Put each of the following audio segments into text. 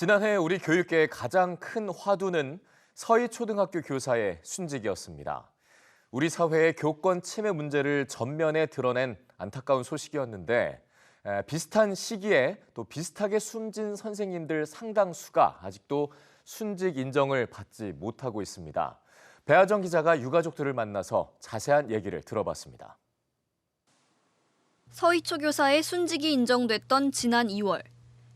지난해 우리 교육계의 가장 큰 화두는 서희초등학교 교사의 순직이었습니다. 우리 사회의 교권 침해 문제를 전면에 드러낸 안타까운 소식이었는데 에, 비슷한 시기에 또 비슷하게 숨진 선생님들 상당수가 아직도 순직 인정을 받지 못하고 있습니다. 배아정 기자가 유가족들을 만나서 자세한 얘기를 들어봤습니다. 서희초 교사의 순직이 인정됐던 지난 2월.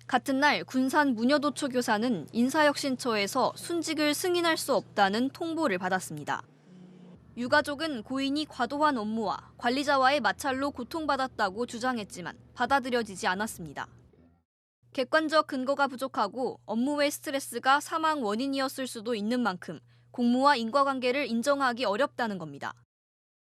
같은 날 군산 문여도초 교사는 인사혁신처에서 순직을 승인할 수 없다는 통보를 받았습니다. 유가족은 고인이 과도한 업무와 관리자와의 마찰로 고통받았다고 주장했지만 받아들여지지 않았습니다. 객관적 근거가 부족하고 업무 외 스트레스가 사망 원인이었을 수도 있는 만큼 공무와 인과관계를 인정하기 어렵다는 겁니다.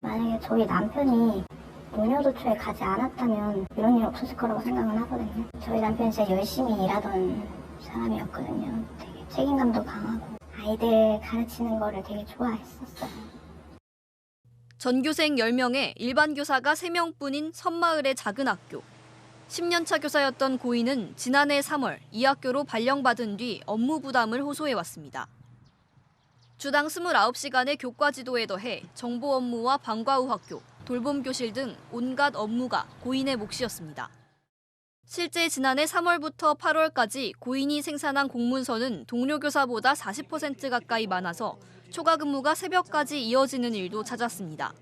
만약에 저희 남편이 문여도초에 가지 않았다면 이런 일 없었을 거라고 생각은 하거든요. 저희 남편이 진짜 열심히 일하던 사람이었거든요. 되게 책임감도 강하고 아이들 가르치는 거를 되게 좋아했었어요. 전교생 10명에 일반 교사가 3명뿐인 섬마을의 작은 학교. 10년차 교사였던 고인은 지난해 3월 이 학교로 발령받은 뒤 업무 부담을 호소해왔습니다. 주당 29시간의 교과 지도에 더해 정보 업무와 방과 후 학교, 돌봄 교실 등 온갖 업무가 고인의 몫이었습니다. 실제 지난해 3월부터 8월까지 고인이 생산한 공문서는 동료 교사보다 40% 가까이 많아서 초과 근무가 새벽까지 이어지는 일도 잦았습니다.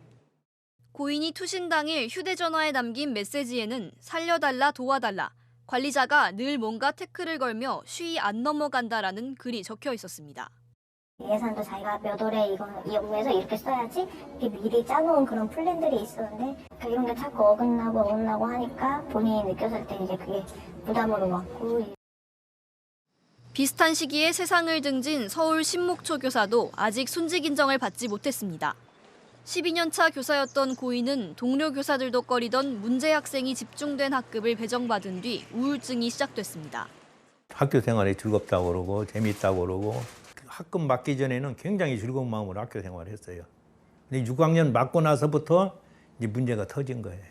고인이 투신 당일 휴대전화에 남긴 메시지에는 살려달라 도와달라 관리자가 늘 뭔가 태클을 걸며 쉬이 안 넘어간다라는 글이 적혀 있었습니다. 예산도 자기가 몇 월에 이거 이 업무에서 이렇게 써야지 이렇게 미리 짜놓은 그런 플랜들이 있었는데 그 이런 게 자꾸 어긋나고 어긋나고 하니까 본인이 느꼈을 때 이제 그게 부담으로 왔고 비슷한 시기에 세상을 등진 서울 신목초 교사도 아직 순직 인정을 받지 못했습니다. 12년 차 교사였던 고인은 동료 교사들도 꺼리던 문제 학생이 집중된 학급을 배정받은 뒤 우울증이 시작됐습니다. 학교 생활이 즐겁다고 그러고 재미있다고 그러고 학급 맞기 전에는 굉장히 즐거운 마음으로 학교 생활을 했어요. 근데 6학년 맞고 나서부터 이제 문제가 터진 거예요.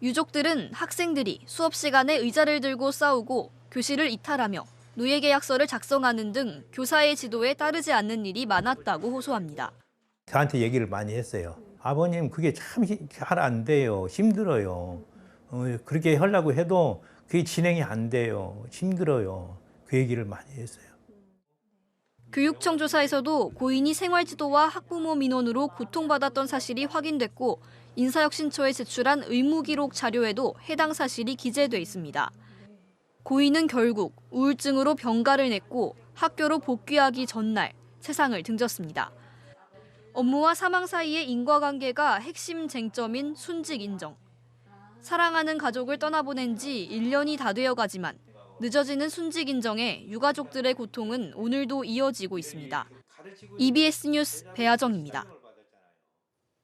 유족들은 학생들이 수업 시간에 의자를 들고 싸우고 교실을 이탈하며 노예 계약서를 작성하는 등 교사의 지도에 따르지 않는 일이 많았다고 호소합니다. 저한테 얘기를 많이 했어요. 아버님 그게 참 잘 안 돼요. 힘들어요. 어, 그렇게 하려고 해도 그게 진행이 안 돼요. 힘들어요. 그 얘기를 많이 했어요. 교육청 조사에서도 고인이 생활지도와 학부모 민원으로 고통받았던 사실이 확인됐고 인사혁신처에 제출한 의무기록 자료에도 해당 사실이 기재돼 있습니다. 고인은 결국 우울증으로 병가를 냈고 학교로 복귀하기 전날 세상을 등졌습니다. 업무와 사망 사이의 인과관계가 핵심 쟁점인 순직 인정. 사랑하는 가족을 떠나보낸 지 1년이 다 되어 가지만 늦어지는 순직 인정에 유가족들의 고통은 오늘도 이어지고 있습니다. EBS 뉴스 배아정입니다.